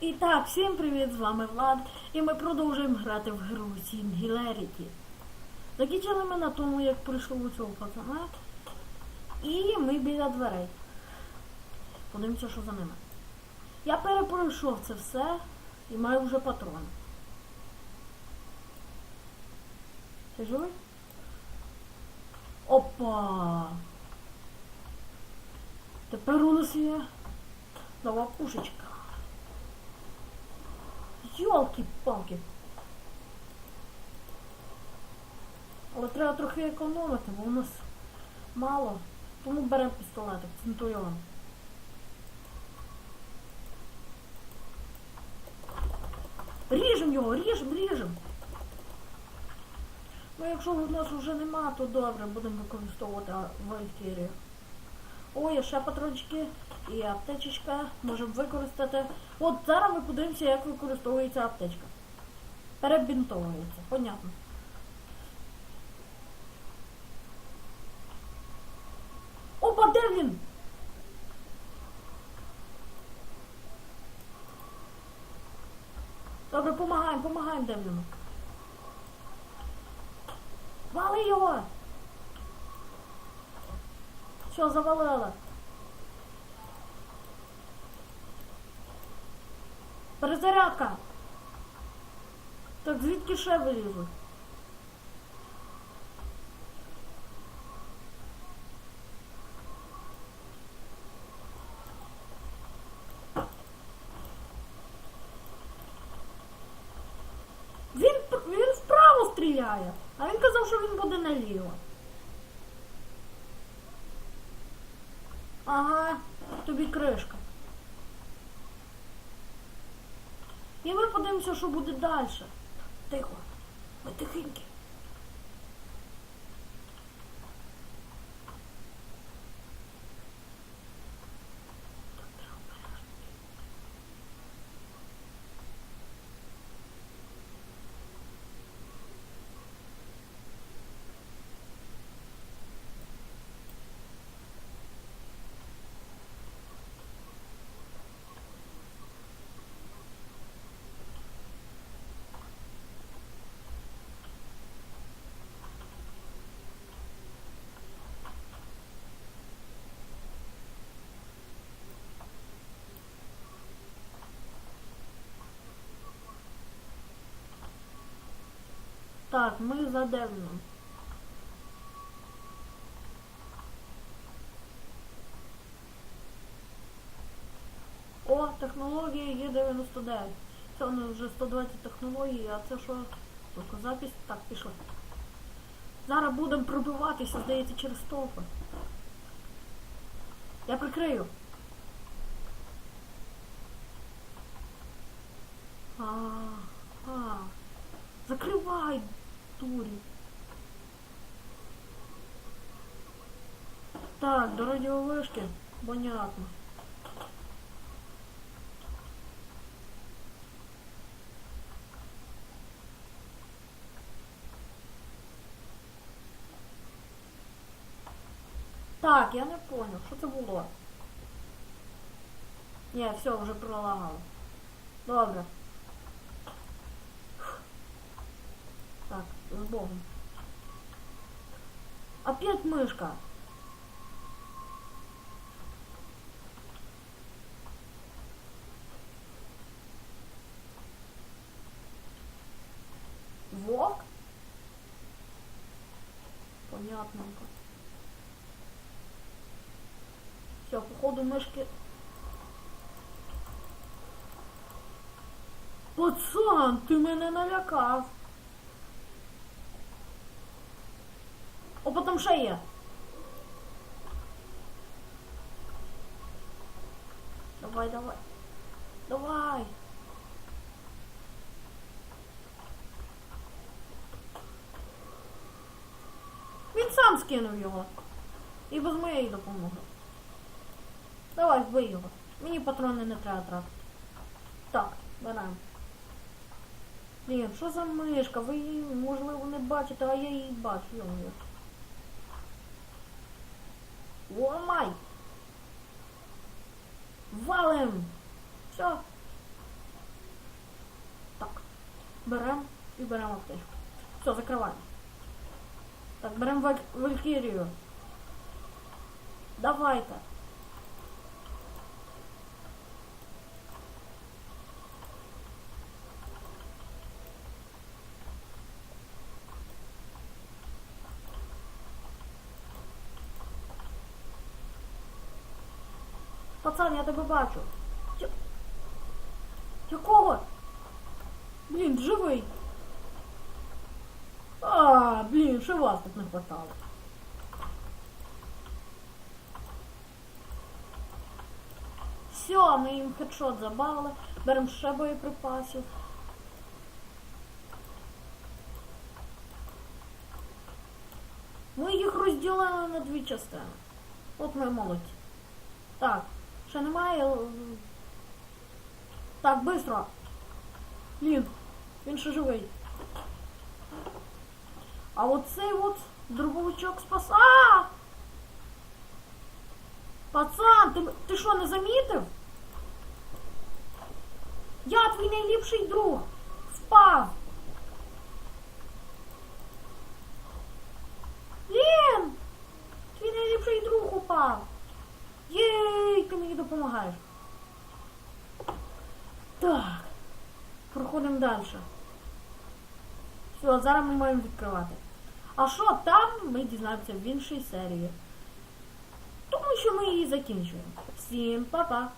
І так, всім привіт, з вами Влад, і ми продовжуємо грати в гру Singularity. Закінчили ми на тому, як прийшов у цього пацана. І ми біля дверей. Подивимося, що за ними. Я перепройшов це все і маю вже патрони. Ти живий? Опа! Тепер у нас є нова пушечка. Йолки-палки. Але треба трохи економити, бо у нас мало. Тому беремо пістолетик, центуріон. Ріжем його, ріжем, ріжем. Ну якщо у нас вже нема, то добре, будемо використовувати валькірію. Ой, ще патрончики і аптечечка можемо використати. От зараз ми подивимося, як використовується аптечка. Перебінтовується, понятно. Опа, де він? Добре, помагаємо, помагаємо Девліну. Вали його! Все, завалила. Перезарядка. Так звідки ще вилізуть? Він, він вправо стріляє, а він казав, що він буде наліво. Ага, тобі кришка. І ми подивимося, що буде далі. Тихо. Ми тихенькі. Так, ми за Девіном. О, технологія Є99. Це у нас вже 120 технологій, а це що? Тільки запись? Так, пішли. Зараз будемо пробиватися, здається, через стовпи. Я прикрию. дурі. Так, до радіовишки. Понятно. Так, я не понял, що це було? Ні, все, вже пролагало. Добре. Богом. Опять мышка. Волк? Понятненько. Все, походу мышки... Пацан, ти мене налякав. О, потом є. Давай, давай. Давай. Він сам скинув його. І без моєї допомоги. Давай, вбий його. Мені патрони не треба тратити. Так, беремо. Блін, що за мишка? Ви її, можливо, не бачите, а я її бачу. Ломай! Валим! Все. Так. Берем и берем аптечку. Все, закрываем. Так, беремо Валькірію. Давайте. Пацан, я тебе бачу. Я... Якого? Блін, живий. А, блін, ще вас тут не хватало. Все, ми їм хедшот забавили. Беремо ще боєприпасів. Ми їх розділили на дві частини. От ми молодці. Так, ще немає. Так, быстро. Блін, він ще живий. А оцей от дробовичок спас. А! Пацан, ти, ти що, не замітив? Я твій найліпший друг. Впав. Блін! Твій найліпший друг упав. Ти мені допомагаєш. Так. Проходимо далі. Все, зараз ми маємо відкривати. А що там, ми дізнаємося в іншій серії. Тому що ми її закінчуємо. Всім па-па!